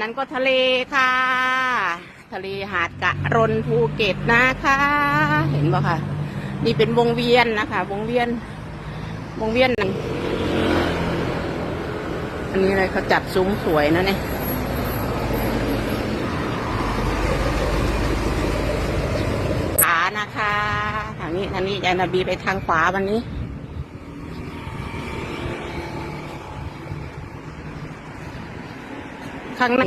นั้นก็ทะเลค่ะ ทะเลหาดกะรนภูเก็ตนะคะ เห็นปะคะนี่เป็นวงเวียนนะคะ วงเวียน วงเวียนหนึ่งอันนี้อะไรเขาจัดซุ้มสวยนะเนี่ยขานะคะ ทางนี้ทางนี้ยายนาบีไปทางขวาวันนี้ ข้างใน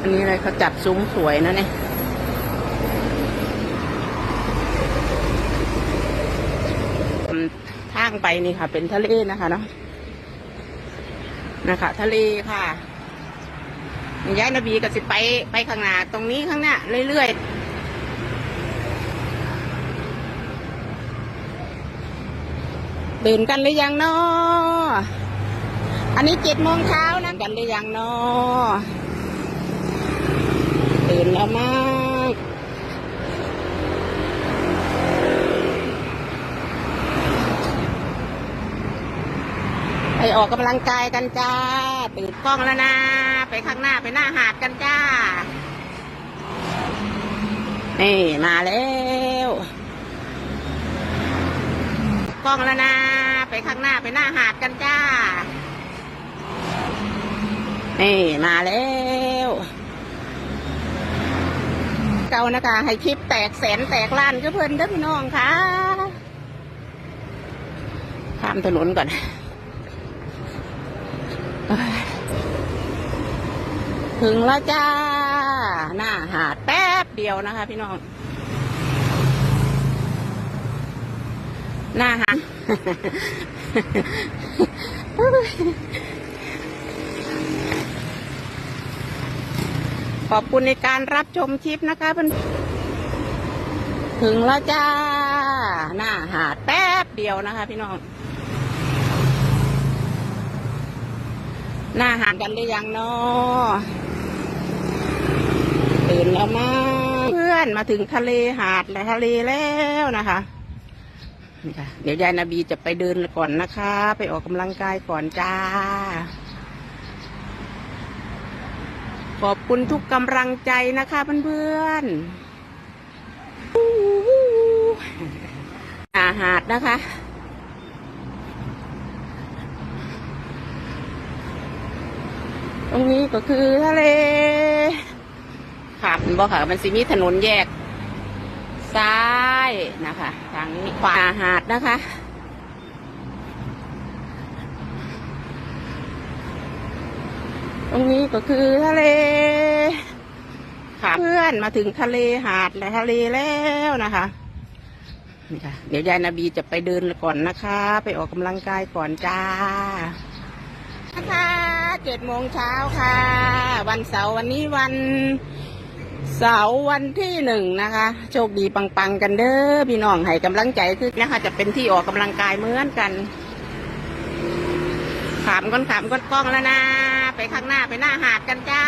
อันนี้อะไรเขาจัดซุ้มสวยนะเนี่ยทางไปนี่ค่ะ เป็นทะเลนะคะเนาะนะคะ ทะเลค่ะนี่ย้ายนบีก็สิไปไปข้างหน้าตรงนี้ข้างหน้าเรื่อยๆตื่นกันหรือยังเนาะ อันนี้เจ็ดโมงเช้านะกันหรือยังเนาะตื่นแล้วมากไปออกกำลังกายกันจ้าตื่นกล้องแล้วนะ ไปข้างหน้าไปหน้าหาดกันจ้า นี่มาแล้วกล้องแล้วนะ ไปข้างหน้าไปหน้าหาดกันจ้า นี่มาแล้วเก่านะคะให้คลิปแตกแสนแตกล้านก็เพิ่นเด้อพี่น้องค่ะข้ามถนนก่อนถึงแล้วจ้า หน้าหาดแป๊บเดียวนะคะ พี่น้อง หน้าหาด ขอบคุณในการรับชมคลิปนะคะเพื่อนถึงแล้วจ้า หน้าหาดแป๊บเดียวนะคะ พี่น้อง หน้าหาดกันหรือยังเนาะตื่นแล้วมาเพื่อนมาถึงทะเลหาดและทะเลแล้วนะคะนี่ค่ะเดี๋ยวยายนาบีจะไปเดินก่อนนะคะ ไปออกกำลังกายก่อนจ้า ขอบคุณทุกกำลังใจนะคะเพื่อนๆอาหาดนะคะ ตรงนี้ก็คือทะเลค่ะมันบอกค่ะ มันสิมีถนนแยก ซ้ายนะคะ ทางนี้ขวาหาดนะคะ ตรงนี้ก็คือทะเลค่ะเพื่อนมาถึงทะเลหาดและทะเลแล้วนะคะนี่ค่ะ เดี๋ยวยายนาบีจะไปเดินก่อนนะคะ ไปออกกำลังกายก่อนจ้านะคะเจ็ดโมงเช้าค่ะ วันเสาร์วันนี้วันเสาร์วันที่หนึ่งนะคะ โชคดีปังๆกันเด้อพี่น้องให้กำลังใจคือนะคะ จะเป็นที่ออกกำลังกายเหมือนกันขามก้นขามก้นกล้องแล้วนะไป ข้างหน้าไปหน้าหาดกันจ้า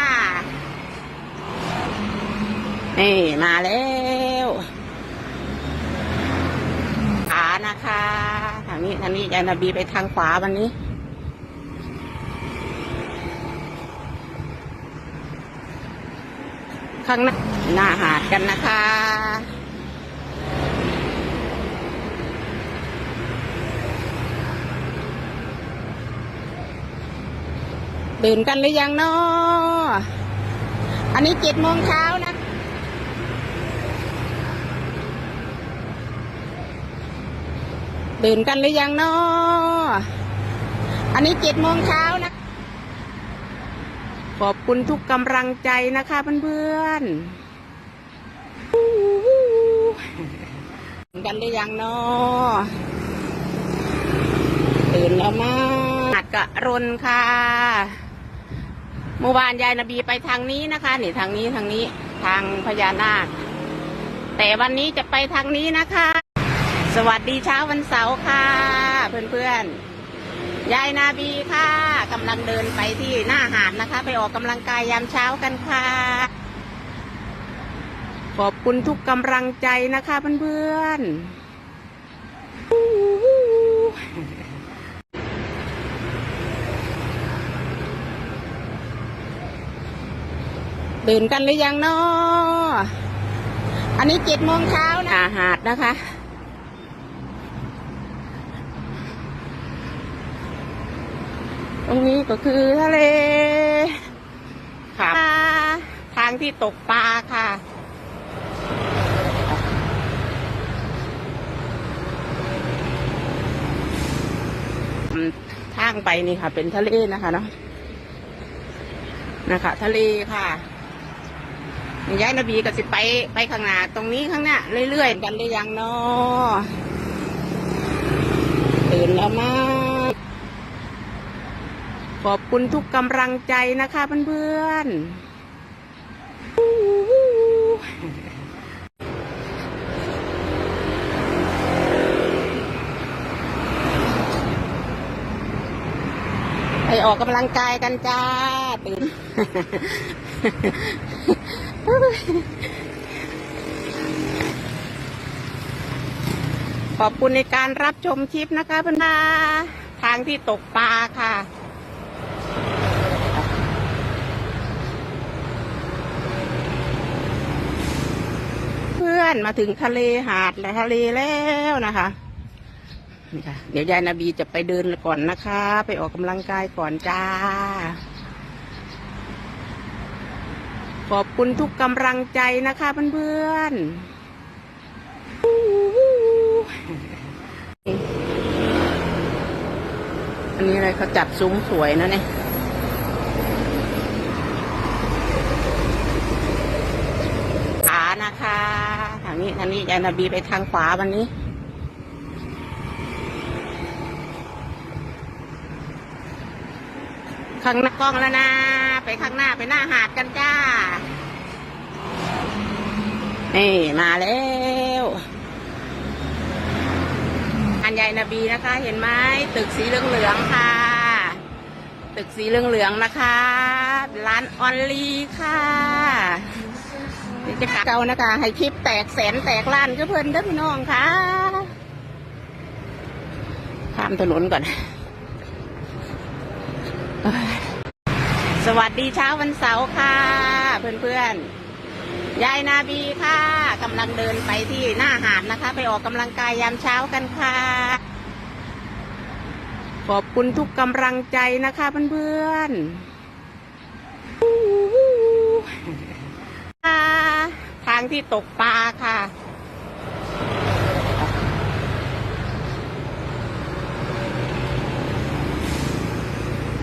นี่มาแล้วขานะคะทางนี้ทางนี้ยายนาบีไปทางขวาวันนี้ ข้างหน้าหน้าหาดกันนะคะ ตื่นกันหรือยังเนาะอันนี้เจ็ดโมงเช้านะ ตื่นกันหรือยังเนาะอันนี้เจ็ดโมงเช้านะ ขอบคุณทุกกำลังใจนะคะเพื่อนๆตื่นกันหรือยังเนาะตื่นแล้วมาหัดกะรนค่ะ มื่อวานยายนบีไปทางนี้นะคะนี่ทางนี้ทางนี้ทางพญานาค แต่วันนี้จะไปทางนี้นะคะ สวัสดีเช้าวันเสาร์ค่ะ เพื่อนๆยายนาบีค่ะกำลังเดินไปที่หน้าหาดนะคะ ไปออกกำลังกายยามเช้ากันค่ะ ขอบคุณทุกกำลังใจนะคะเพื่อนๆ ตื่นกันหรือยังเนาะอันนี้เจ็ดโมงเช้านะหาดนะคะ ตรงนี้ก็คือทะเลค่ะทางที่ตกปลาค่ะทางไปนี่ค่ะ เป็นทะเลนะคะเนาะนะคะ ทะเลค่ะ ย้ายนบีก็สิไปไปข้างหน้าตรงนี้ข้างหน้าเรื่อยๆ กันได้ยังเนาะตื่นแล้วมากขอบคุณทุกกำลังใจนะคะเพื่อนๆไปออกกำลังกายกันจ้าตื่น ขอบคุณในการรับชมคลิปนะคะเพื่อนทางที่ตกปลาค่ะ เพื่อนมาถึงทะเลหาดและทะเลแล้วนะคะนี่ค่ะเดี๋ยวยายนาบีจะไปเดินก่อนนะคะ ไปออกกำลังกายก่อนจ้า ขอบคุณทุกกำลังใจนะคะเพื่อนๆ อันนี้อะไรเขาจัดซุ้มสวยนะเนี่ยขานะคะทางนี้ทางนี้ยายนาบีไปทางขวาวันนี้ข้างหน้ากล้องแล้วนะ ไปข้างหน้าไปหน้าหาดกันจ้า นี่มาแล้วอันใหญ่นบีนะคะ เห็นไหมตึกสีเหลืองๆค่ะ ตึกสีเหลืองๆนะคะ ร้านออนลีค่ะนี่จะเก่านะคะ ให้คลิปแตกแสนแตกล้านก็เพิ่นเด้อพี่น้องค่ะข้ามถนนก่อนอ สวัสดีเช้าวันเสาร์ค่ะ เพื่อนๆ ยายนาบีค่ะกำลังเดินไปที่หน้าหาดนะคะ ไปออกกำลังกายยามเช้ากันค่ะ ขอบคุณทุกกำลังใจนะคะเพื่อนๆค่ะทางที่ตกปลาค่ะ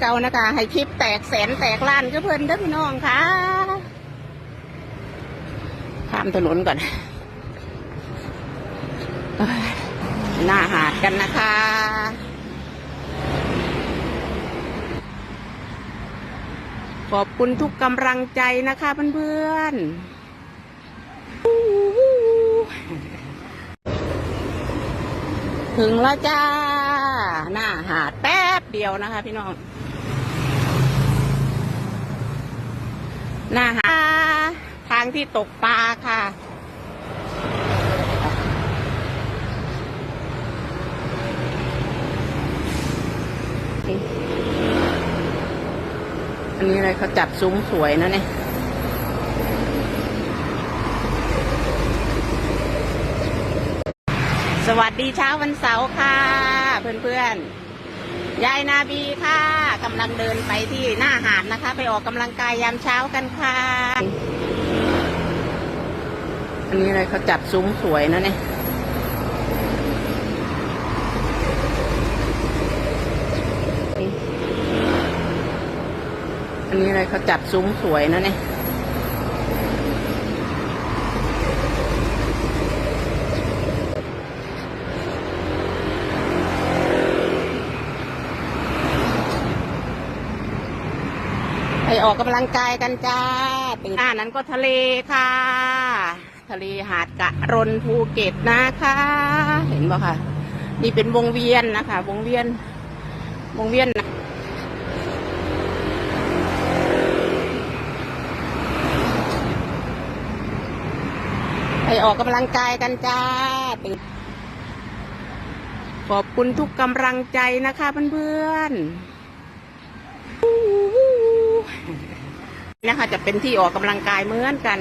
เก่านะคะ ให้คลิปแตกแสนแตกล้านก็เพิ่นเด้อพี่น้องค่ะข้ามถนนก่อนหน้าหาดกันนะคะขอบคุณทุกกำลังใจนะคะเพื่อนๆ ถึงแล้วจ้า หน้าหาดแป๊บเดียวนะคะพี่น้อง หน้าหาทางที่ตกปลาค่ะ อันนี้อะไรเขาจัดซุ้มสวยนะเนี่ยสวัสดีเช้าวันเสาร์ค่ะ เพื่อนๆ ยายนาบีค่ะกำลังเดินไปที่หน้าหาดนะคะ ไปออกกำลังกายยามเช้ากันค่ะ อันนี้อะไรเขาจัดซุ้มสวยนะเนี่ยอันนี้อะไรเขาจัดซุ้มสวยนะเนี่ย ไปออกกำลังกายกันจ้าตื่นหน้านั้นก็ทะเลค่ะ ทะเลหาดกะรนภูเก็ตนะคะ เห็นบ่ค่ะ นี่เป็นวงเวียนนะคะ วงเวียน วงเวียนนะไปออกกำลังกายกันจ้าตื่นขอบคุณทุกกำลังใจนะคะเพื่อนๆ นะคะ จะเป็นที่ออกกำลังกายเหมือนกัน